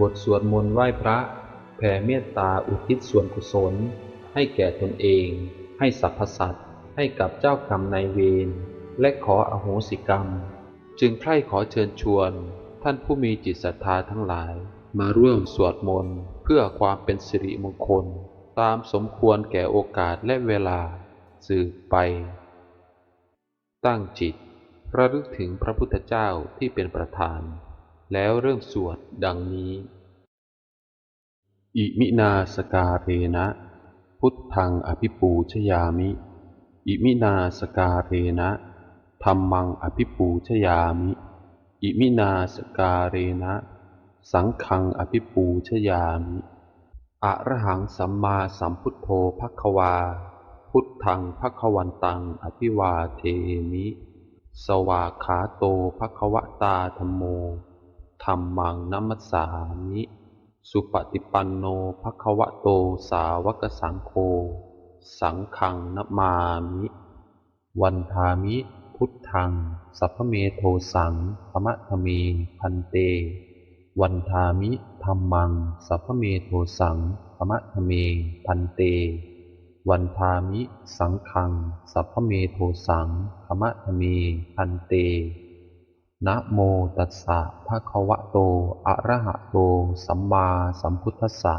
บทสวดมนต์ไหว้พระ แผ่เมตตาอุทิศส่วนกุศล ให้แก่ตนเอง ให้สรรพสัตว์ ให้กับเจ้ากรรมนายเวร และขออโหสิกรรม จึงใคร่ขอเชิญชวน ท่านผู้มีจิตศรัทธาทั้งหลาย มาร่วมสวดมนต์เพื่อความเป็นสิริมงคล ตามสมควรแก่โอกาสและเวลา สืบไป ตั้งจิต ระลึกถึงพระพุทธเจ้าที่เป็นประธาน แล้วเริ่มสวดดังนี้ อิมินาสกาเรนะ พุทธังอภิปูชยามิ อิมินาสกาเรนะธรรมังอภิปูชยามิ อิมินาสกาเรนะ สังฆังอภิปูชยามิอะระหังสัมมาสัมพุทโธภควา พุทธังภควันตัง อภิวาเทมิ สวากขาโตภควตาธรรมโม ธรรมังนัมสสามิ สุปฏิปันโนภควะโตสาวกสังโฆ สังฆังนมามิ วันทามิ พุทธัง สัพพเมโทสังพมะทะเมพันเต วันทามิธรรมัง สัพพเมโทสังพมะทะเมพันเต วันทามิ สังฆัง สัพพเมโทสังพมะทะเมพันเต นะโมตัสสะภะคะวะโต อะระหะโต สัมมาสัมพุทธัสสะ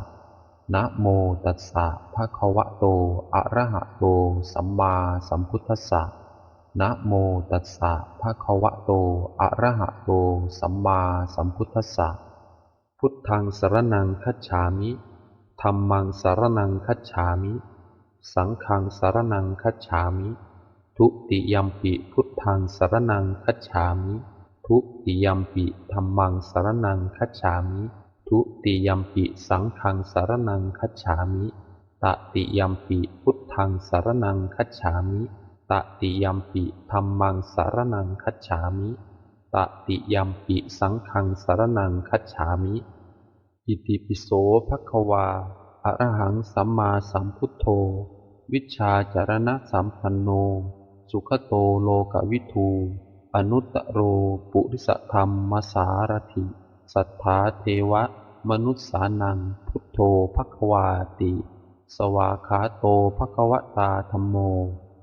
นะโมตัสสะภะคะวะโต อะระหะโต สัมมาสัมพุทธัสสะ นะโมตัสสะภะคะวะโต อะระหะโต สัมมาสัมพุทธัสสะ พุทธังสรณังคัจฉามิธัมมังสรณังคัจฉามิ สังฆังสรณังคัจฉามิ ทุติยมปิพุทธังสรณังคัจฉามิ ทุติยมปิธัมมังสารณังคัจฉามิ ทุติยมปิสังฆังสารณังคัจฉามิ ตติยมปิพุทธังสารณังคัจฉามิ ตติยมปิธัมมังสารณังคัจฉามิ ตติยมปิสังฆังสารณังคัจฉามิ อิติปิโสภควาอะระหังสัมมาสัมพุทโธ วิชาจารณะสัมปันโน สุขโตโลกวิทู อนุตตโรปุริสธรรมมสารถิ สัทธาเทวะ มนุษสานัง พุทโธภควาติ สวาขาโตภควตาธรรมโม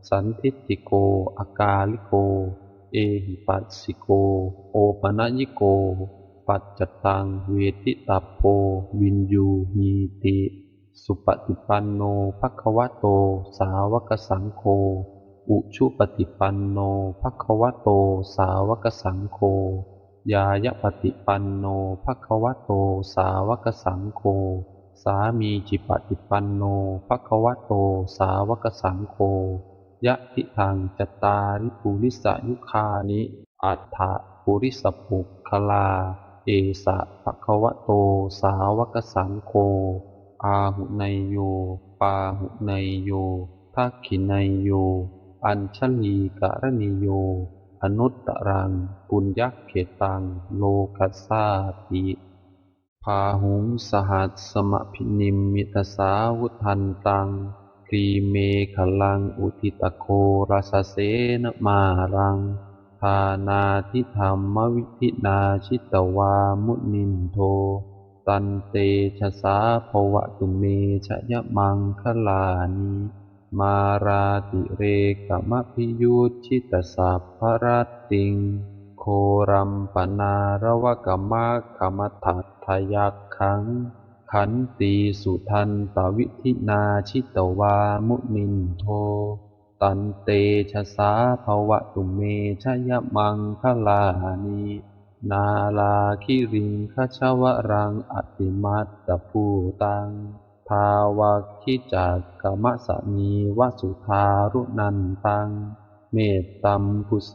สันทิฏฐิโก อากาลิโก เอหิปัสสิโก โอปะนยิโก ปัจจตังเวทิตาโพวินยูหีติ สุปฏิปันโนภควโต สาวกสังโฆ อุชุปฏิปันโนภควโต สาวกสังโฆยายปฏิปันโนภควโต สาวกสังโฆสามีจิปฏิปันโนภควโต สาวกสังโฆยะทิทางจตาริปุริสยุคานิอัฏฐปุริสปุคคลา เอสะภะคะวะโต สาวกสังโฆอาหุไนโย ปาหุไนโยทักขิไนโย อัญชลีกรณิโย อนุตตรัง ปุญญเขตัง โลกัสสาติพาหุงสหัสสมพินิมมิตสาวุทันตังกรีเมขลังอุทิตโคราสเสนมารังทานาทิธรรมวิธินาชิตวามุนินโท ตันเตชะสาภวะตุเมชะยะมังคลานิ มาราติเรกมะพิยุชิตสัพพรัตติง โครัมปนาระวกมะกมทัตทยักขัง ขันตีสุทันตวิธินาชิตวามุนินโท ตันเตชะสาภวะตุเมชยมังคลานินาลาคิริงคชวรังอติมัตตภูตัง ภาวะคิจักกมสนีวสุทารุนันตัง เมตตัมพุเส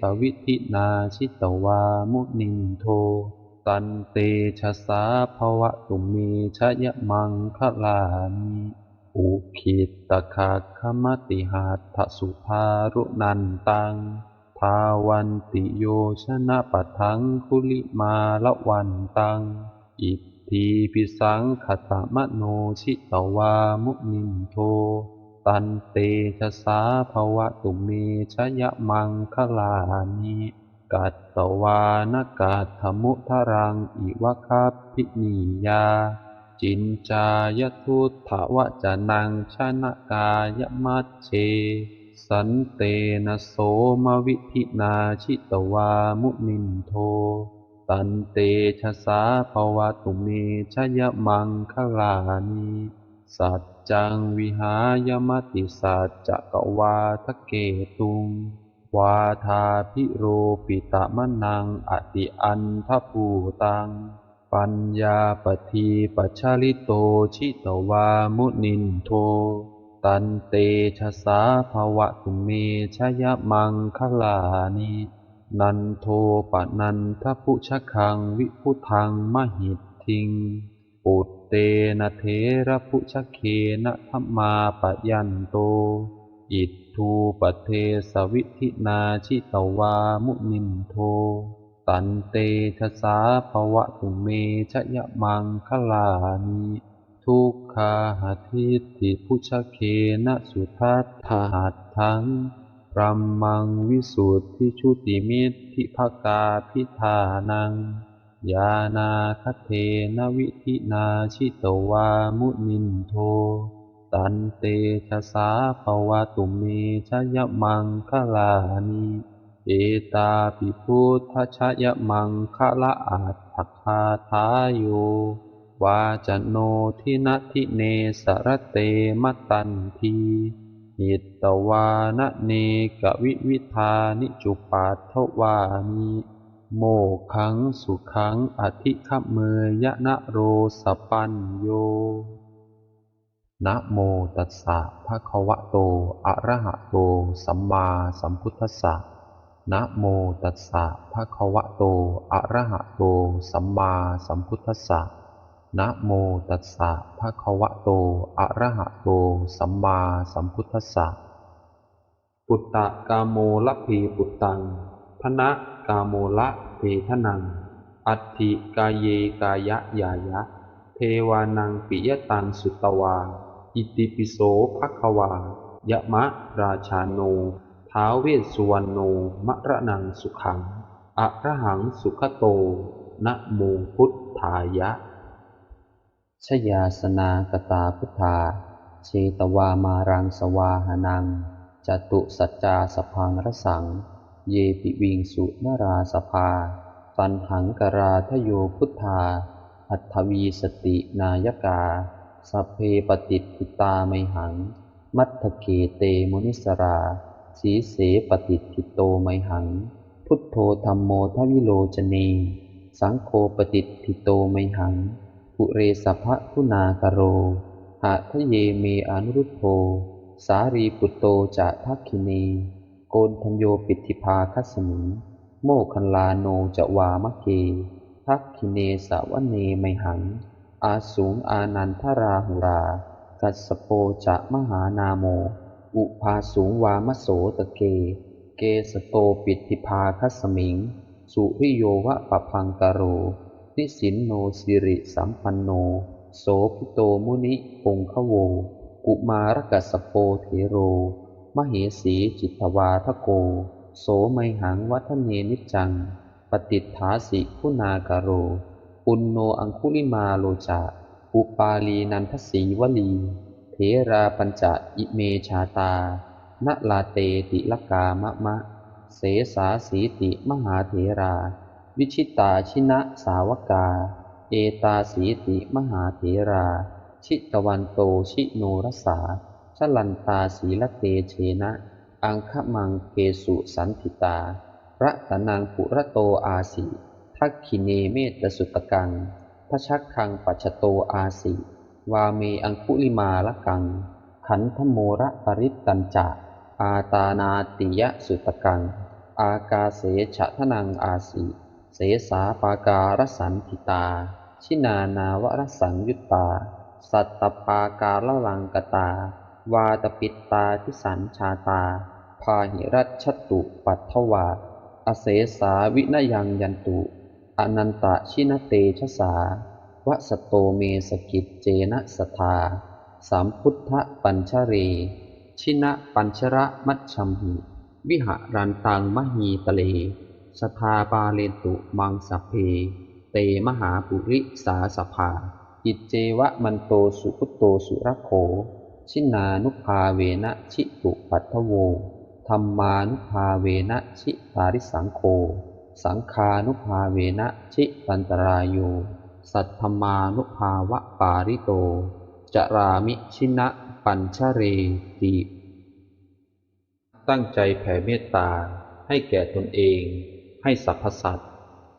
กวิธินาชิตวามุนินโท ตันเตชะสาภวะตุเมชยมังคลานิอุคิตตคักขมติหัตถสุภารุนันตัง ภาวันติโยชนะปะทังคุลิมาละวันตังอิ ทธิพิสังขตมโนชิตวามุนินโท ตันเตชะสาภวะตุเมชยะมังคลานิกัตตวานกัตถมุทรังอิวะคัพพินียา จินจายทุตถวจนังชนะกายมัชเช สันเตนะโสมวิธินาชิตวามุนินโท ตันเตชะสาภวตุเมชยมังคลานิสัจจังวิหายมติสัจจะกวาทะเกตุง วาทาพิโรปิตะมะนังอติอันทภูตัง ปัญญาปทีปัชชาลิโตชิตวามุนินโท ตันเตชะสาภวะตุเมชยมังคลานิ นันโทปะนันทพุชคังวิพุทังมหิตทิง ปุตเตนะเทระพุชเคนะธรรมาปะยันโต อิททูปะเทสวิธินาชิตวามุนินโท ตันเตชะสาภวะตุเมชยมังคลานิทุกขาหทิฏฐิพุชเคนะสุทัตถาหัตถัง รัมมังวิสุทธิชุติมิตทิภกาพิธานัง ยานาคเทนวิธินาชิตวามุนินโท ตันเตชะสาภวะตุเมชยมังคลานิเอตาปิพุทธชยมังคละอัตถคาทายโยวาจโนทินทิเนสรเตมตันที หิตตวานเนกวิวิธานิจุปัตถวานิโมขังสุขังอธิขเมยะนะโรสปัญโย นะโมตัสสะภะคะวะโต อะระหะโต สัมมาสัมพุทธัสสะ นะโมตัสสะภะคะวะโต อะระหะโต สัมมาสัมพุทธัสสะ นะโมตัสสะภะคะวะโต อะระหะโต สัมมาสัมพุทธัสสะ ปุตตะกาโมละพีปุตตังพนะกาโมละเพทนัง อัตถิกายเยกายะยายะ เทวานังปิยตังสุตวา อิติปิโสภะคะวา ยะมะราชาโน ท้าวเวสสุวรรณโนมะระนังสุขัง อะระหังสุขโต นะโมพุทธายะ ชยาสนากตาพุทธาเชตวามารังสวาหานังจตุสัจจาสพังรสัง เยปิวิงสุนราสภา ตันหังกราทโยพุทธา อัตถวีสตินายกา สัพเพปฏิทิตาไมหัง มัทเกเตมุนิสรา สีเสปฏิทิโตไมหัง พุทโธธรรมโมทวิโลจเน สังโฆปฏิทิโตไมหัง ปุเรสัพพะคุณากโรหะทะเยเมอนุรุโธสารีปุตโตจะทักขิเนโกนทัญโยปิติภาคัสมิงโมคันลาโนจะวามะเก ทักขิเนสาวเนไมหัง อาสูงอานันทราหุรา กัสสโปจะมหานาโม อุภาสูงวามโสตะเก เกสโตปิติภาคัสมิง สุริโยวะปะพังกโร นิสินโนสิริสัมปันโน โสพิโตมุนิปงคโว กุมารกัสโปเทโร มเหสีจิตวาทโก โสไมหังวัฒเนนิจัง ปฏิฏฐาสิคุณากโร ปุณโนอังคุลิมาโลจาอุปาลีนันทสีวลีเถราปัญจอิเมชาตานลาเตติลกามะมะ เสสาสีติมหาเถรา วิชิตาชินะสาวกา เอตาสีติมหาเถรา ชิตวันโตชิโนรสาชลันตาสีละเตเชนะ อังคมังเกสุสันติตา ระตนังปุระโตอาสีทักขิเนเมตสุตกังพชักคังปัจโตอาสีวาเมอังคุลิมาละกัง ขันธโมระปริตตัญจะอาตานาติยสุตกัง อากาเสฉะทนังอาสี เสสาปาการสันติตา ชินานาวรสังยุตตา สัตตปาการลังกตา วาตปิตตาทิสันชาตา พาหิรัชตุปัทถวาอเสสาวินยังยันตุอนันตชินเตชะสาวสโตเมสกิจเจนะสทาสามพุทธปัญชเร ชินะปัญชระมัชชัมหิ วิหารันตังมหีตะเล สทาบาเลนตุมังสพเพ เตมหาปุริสาสภา อิจเจวะมันโตสุพุตโตสุรโข ชินานุภาเวนะชิตุปัทโวธรรมานุภาเวนะชิปาริสังโฆสังคานุภาเวนะชิปันตรายโย สัทธมานุภาวะปาริโต จรามิชินะปัญชเรติตั้งใจแผ่เมตตาให้แก่ตนเอง ให้สรรพสัตว์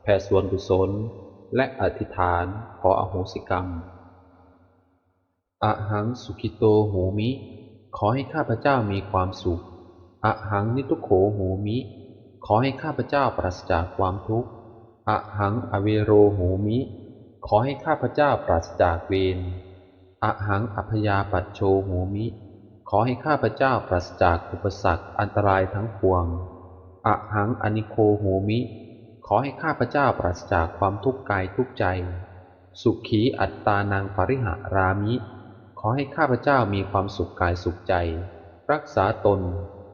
แผ่ส่วนกุศล และอธิษฐานขออโหสิกรรมอะหังสุขิโตโหมิ ขอให้ข้าพเจ้ามีความสุขอะหังนิทุโขโหมิ ขอให้ข้าพเจ้าปราศจากความทุกข์อะหังอเวโรโหมิ ขอให้ข้าพเจ้าปราศจากเวรอะหังอัพยาปัชโชโหมิ ขอให้ข้าพเจ้าปราศจากอุปสรรคอันตรายทั้งปวง อะหังอนิโคโหมิ ขอให้ข้าพเจ้าปราศจากความทุกข์กายทุกใจ สุขีอัตตานังปริหารามิ ขอให้ข้าพเจ้ามีความสุขกายสุขใจ รักษาตน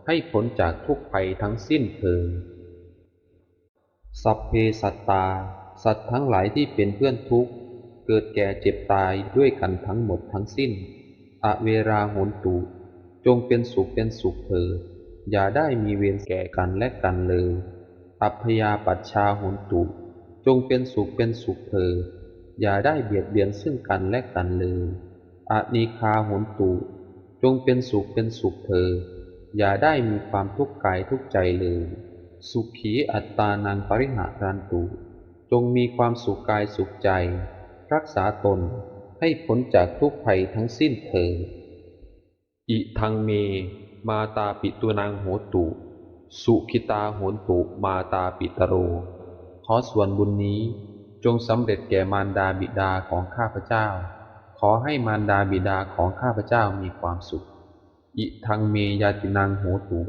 ให้พ้นจากทุกภัยทั้งสิ้นเถิดสัพเพสัตตา สัตว์ทั้งหลายที่เป็นเพื่อนทุกข์ เกิดแก่เจ็บตายด้วยกันทั้งหมดทั้งสิ้น อเวราโหนตุ จงเป็นสุขเป็นสุขเถิด อย่าได้มีเวรแก่กันและกันเลย อัพยาปัชชาโหนตุ จงเป็นสุขเป็นสุขเถิดอย่าได้เบียดเบียนซึ่งกันและกันเลยอานิคาโหนตุ จงเป็นสุขเป็นสุขเถิดอย่าได้มีความทุกข์กายทุกใจเลย สุขีอัตตานังปริหารันตุ จงมีความสุขกายสุขใจ รักษาตนให้พ้นจากทุกภัยทั้งสิ้นเถิดอิทังเม มาตาปิตุนางโหตุ สุขิตาโหนตุ มาตาปิตโร ขอส่วนบุญนี้จงสำเร็จแก่มารดาบิดาของข้าพเจ้า ขอให้มารดาบิดาของข้าพเจ้ามีความสุข อิทังเมยาตินังโหตุ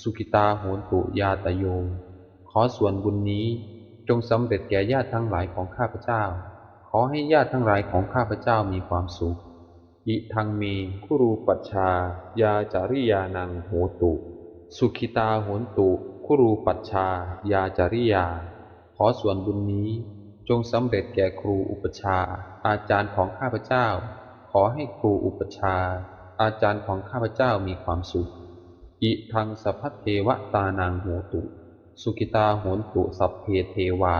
สุขิตาโหนตุยาตโย ขอส่วนบุญนี้จงสำเร็จแก่ญาติทั้งหลายของข้าพเจ้า ขอให้ญาติทั้งหลายของข้าพเจ้ามีความสุข อิทังเมคุรูปัชชา ยาจาริยานังโหตุ สุขิตาโหนตุ คุรูปัชชา ยาจาริยา ขอส่วนบุญนี้จงสำเร็จแก่ครูอุปชา อาจารย์ของข้าพเจ้า ขอให้ครูอุปชา อาจารย์ของข้าพเจ้ามีความสุข อิทังสัพพเทวตานังโหตุ สุขิตาโหนตุสัพเพเทวา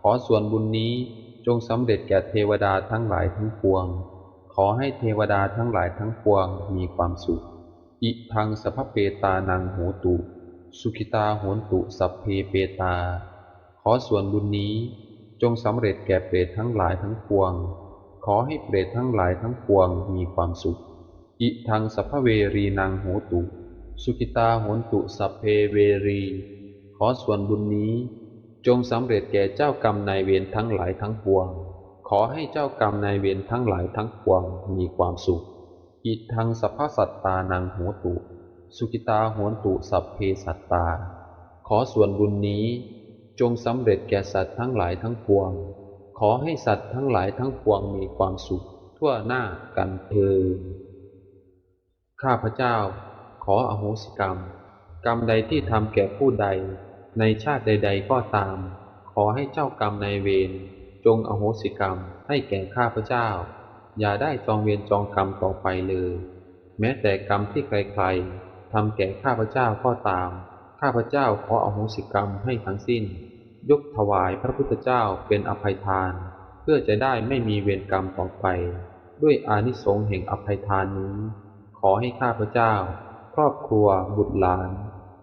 ขอส่วนบุญนี้จงสำเร็จแก่เทวดาทั้งหลายทั้งปวง ขอให้เทวดาทั้งหลายทั้งปวงมีความสุข อิทังสัพพเปตานังโหตุ สุขิตาโหนตุสัพเพเปตา ขอส่วนบุญนี้จงสำเร็จแก่เปรตทั้งหลายทั้งปวง ขอให้เปรตทั้งหลายทั้งปวงมีความสุข อิทังสัพพเวรีนังโหตุ สุขิตาโหนตุสัพเพเวรี ขอส่วนบุญนี้จงสำเร็จแก่เจ้ากรรมนายเวรทั้งหลายทั้งปวง ขอให้เจ้ากรรมนายเวรทั้งหลายทั้งปวงมีความสุข อิทังสัพพสัตตานังโหตุ สุขิตาโหนตุสัพเพสัตตา ขอส่วนบุญนี้ จงสำเร็จแก่สัตว์ทั้งหลายทั้งปวง ขอให้สัตว์ทั้งหลายทั้งปวงมีความสุข ทั่วหน้ากันเทินข้าพเจ้า ขออโหสิกรรม กรรมใดที่ทำแก่ผู้ใด ในชาติใด ๆ ก็ตาม ขอให้เจ้ากรรมนายเวร จงอโหสิกรรมให้แก่ข้าพเจ้า อย่าได้จองเวรจองกรรมต่อไปเลย แม้แต่กรรมที่ใครๆทำแก่ข้าพเจ้าก็ตาม ข้าพเจ้าขออโหสิกรรมให้ทั้งสิ้น ยกถวายพระพุทธเจ้าเป็นอภัยทาน เพื่อจะได้ไม่มีเวรกรรมต่อไป ด้วยอานิสงส์แห่งอภัยทานนี้ ขอให้ข้าพเจ้า ครอบครัว บุตรหลาน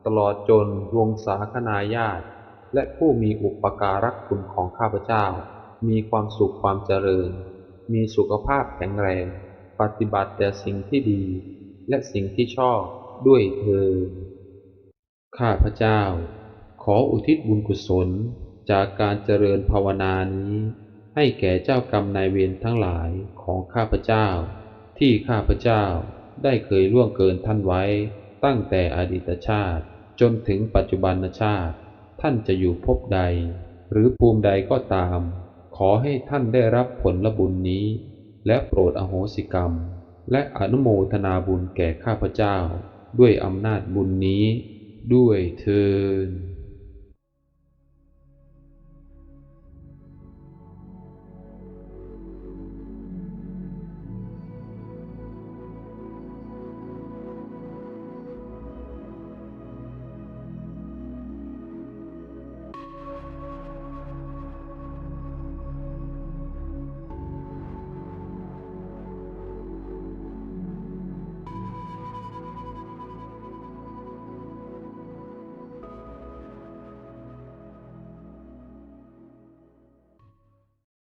ตลอดจนวงศาคณาญาติและผู้มีอุปการะคุณของข้าพเจ้า มีความสุขความเจริญ มีสุขภาพแข็งแรง ปฏิบัติแต่สิ่งที่ดี และสิ่งที่ชอบด้วยเธอ ข้าพเจ้า ขออุทิศบุญกุศลจากการเจริญภาวนานี้ ให้แก่เจ้ากรรมนายเวรทั้งหลายของข้าพเจ้า ที่ข้าพเจ้าได้เคยล่วงเกินท่านไว้ ตั้งแต่อดีตชาติ จนถึงปัจจุบันชาติ ท่านจะอยู่ภพใด หรือภูมิใดก็ตาม ขอให้ท่านได้รับผลบุญนี้ และโปรดอโหสิกรรม และอนุโมทนาบุญแก่ข้าพเจ้า ด้วยอำนาจบุญนี้ ด้วยเทิน